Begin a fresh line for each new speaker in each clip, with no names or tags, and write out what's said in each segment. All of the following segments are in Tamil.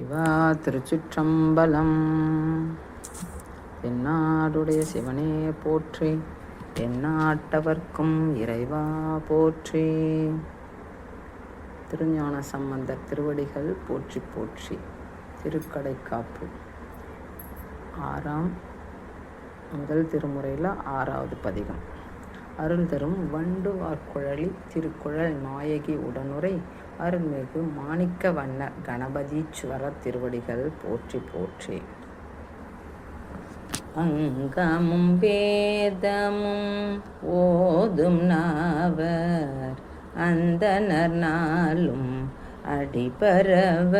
சிவா திருச்சிற்றம்பலம். தென்னாடுடைய சிவனே போற்றி தென்னாட்டவர்க்கும் இறைவா போற்றி. திருஞான சம்பந்தர் திருவடிகள் போற்றி போற்றி. திருக்கடைக்காப்பு. ஆறாம் முதல் திருமுறையில் ஆறாவது பதிகம். அருள் தரும் வண்டு வார்குழலி திருக்குழல் நாயகி உடனுரை அருள்மிகு மாணிக்க வண்ண கணபதீஸ்வர திருவடிகள் போற்றி போற்றி. அங்கமும் வேதமும் ஓதும் நாவர் அந்தனர் நாளும் அடிபரவ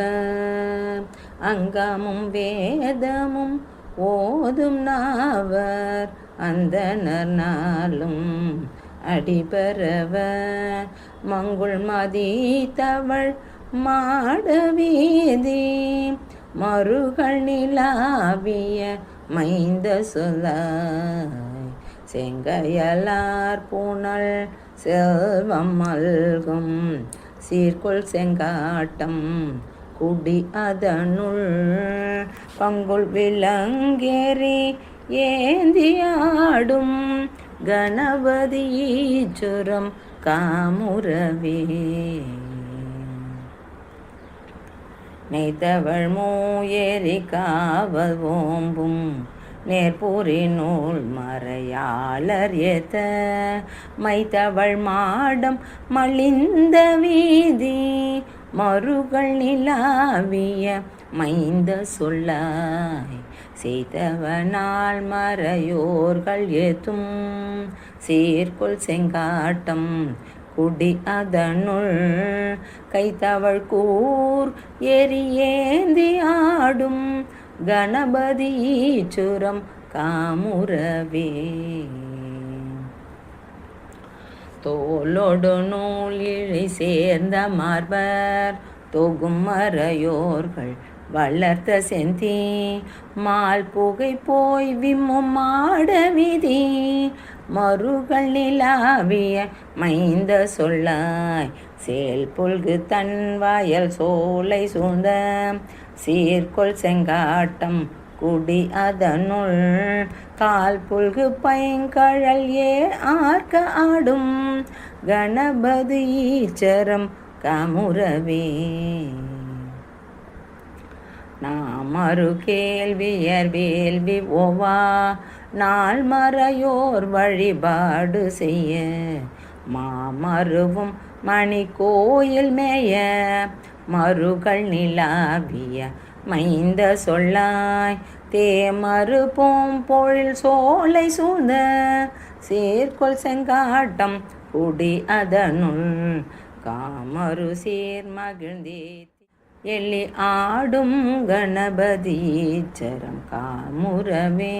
அங்கமும் வேதமும் ஓதும் நாவர் அந்தனர் நாளும் அடிபரவ மங்குள் மதி தவள் மாட வீதி மறுகள் நிலாவிய மைந்த சொல்லாய். செங்கையலார் புனல் செல்வம் மல்கும் சீர்கொள் செங்காட்டம் குடி அதனுள் பங்குள் விலங்கேறி ஏந்தியாடும் கணபதி ஈச்சுரம் காமுரவே. நெய்தவள் மூயேறி காவல் ஓம்பும் நேர்பூரி நூல் மறையாளர் ஏத்த மைத்தவள் மாடம் மலிந்த வீதி மறுகள் நிலாவிய மைந்த சொல்லாய் செய்தவனால் மறையோர்கள் ஏத்தும் சீர்கொள் செங்காட்டம் குடி அதனுள் கைத்தவள் கூர் எரியேந்தி ஆடும் கணபதி சுரம் காமுறவே. தோலொடு நூல் இழை சேர்ந்த மார்பர் தொகும் மறையோர்கள் வளர்த்த செந்தி. மால் புகை போய் விம்மும் மாட விதி. மறுகள் நிலாவிய மைந்த சொல்லாய். சேல் புல்கு தன் வாயல் சோலை சூழ்ந்த சீர்கொள் செங்காட்டம் குடி அதனுள் கால் புல்கு பைங்கழல் ஏ ஆர்க்க ஆடும். கணபதி ஈச்சரம் கமுரவே நாமறு கேள்வியர் வேள்வி ஓவா. நாள் மறையோர் வழிபாடு செய்ய. மாமருவும் மணி கோயில் மேய. மறுகள் நிலாவிய மைந்த சொல்லாய் தேமறு பொழில் சோலை சூழ்ந்த சேர்கொள் செங்காட்டம் குடி அதனுள் காமரு சீர் மகிழ்ந்தே. எள்ளி ஆடும் கணபதி சரம் காமுரவே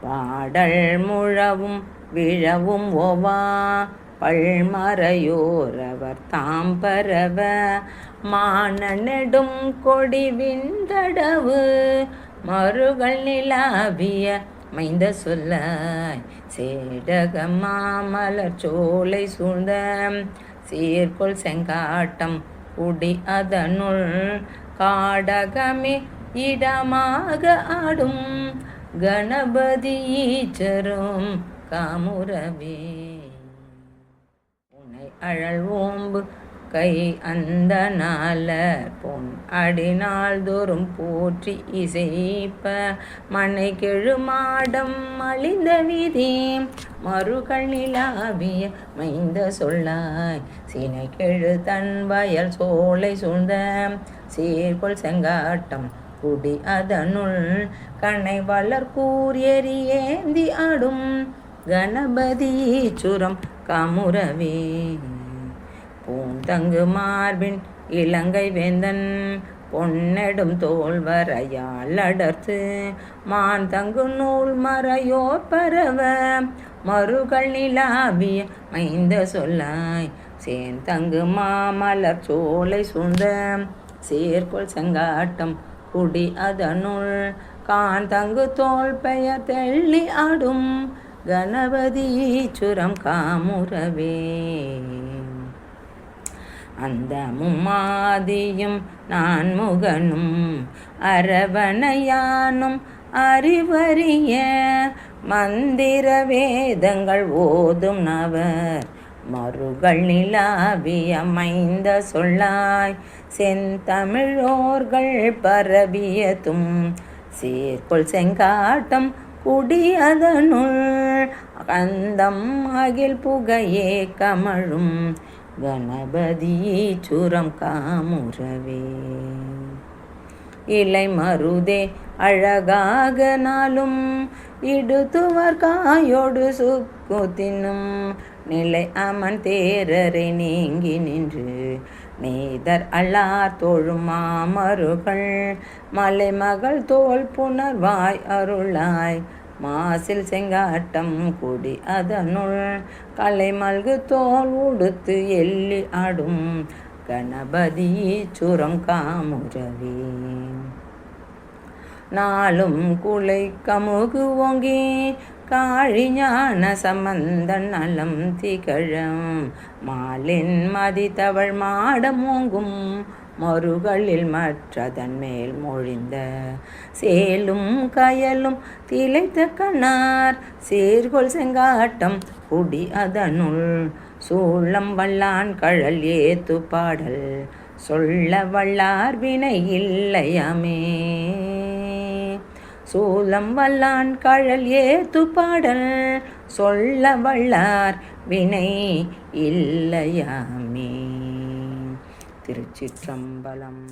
பாடல் முழவும் விழவும் ஒவா பல்மறையோரவர் தாம்பரவ மான நெடும் கொடி விந்தடவு மறுகள் நிலாவிய மைந்த சொல்ல சேடக மாமலர் சோலை சூழ்ந்த சீர்கொள் செங்காட்டம் குடி அதனுள் காடகமே இடமாக ஆடும் கணபதி ஈச்சரும் காமுரவே. அழல் ஓம்பு கை அந்த நாள பொன் அடிநாள் தோறும் போற்றி இசைப்ப மனை கெழுமாடம் அழிந்த வீதி மறுகள் நிலாவிய மைந்த சொல்லாய் சீனை கெழு தன் வயல் சோலை சூழ்ந்த சீர்கொள் செங்காட்டம் குடி அதனுள் கண்ணை வளர் கூர் ஏந்தி ஆடும் கணபதி சுரம் காமுரவே. பூந்தங்கு மார்பின் இலங்கை வேந்தன் பொன்னெடும் தோல் வரையால் அடர்த்து. மான் தங்கு நூல் மறையோ பரவ மறுகள் நிலாவிய மைந்த சொல்லாய். சேந்தங்கு மாமலர் சோலை சூழ்ந்த சேர்கோள் செங்காட்டம் குடி அதனுள். கான் தங்கு தோல் பெயர் தெள்ளி ஆடும் கணபதி சுரம் காமுரவே அந்த மும்மாதியும் நான் முகனும் அரவணையானும் அறிவறிய மந்திர வேதங்கள் ஓதும் நவர். மறுகள் நிலாவிய மைந்த சொல்லாய் செந்தமிழோர்கள் பரவியதும். சீர்கொள் செங்காட்டம் குடியதனுள் கந்தம் அகில் புகையே கமழும். கணபதி சுரம் காமுறவே. இலை மருதே அழகாக நாளும். இடுத்துவர் காயோடு சுக்கு தின்னும். நிலை அமன் தேரரை நீங்கி நின்று. நீதர் அல்லார் தோழும் மாமருகள். மலைமகள் தோல் புனர்வாய் அருளாய். மாசில் செங்காட்டம் கொடி அதனுள் கலை மல்கு தோல் உடுத்து எள்ளி ஆடும் கணபதி சுரம் காமுரவே. நாளும் குலை கமுகு ஓங்கி காழி ஞான சம்பந்தன் நலம் திகழம். மாலின் மதித்தவள் மாடம் ஓங்கும் மறுகளில் மற்றதன் மேல் மொழிந்த சேலும் கயலும் திளைத்த கண்ணார். சீர்கொள் செங்காட்டம் குடி அதனுள் சூளம் வல்லான் கழல் ஏத்து பாடல் சொல்ல வல்லார் வினை இல்லையாமே. சூலம் வல்லான் கழல் ஏத்து பாடல் சொல்ல வல்லார் வினை இல்லையாமே திருச்சிற்றம்பலம்.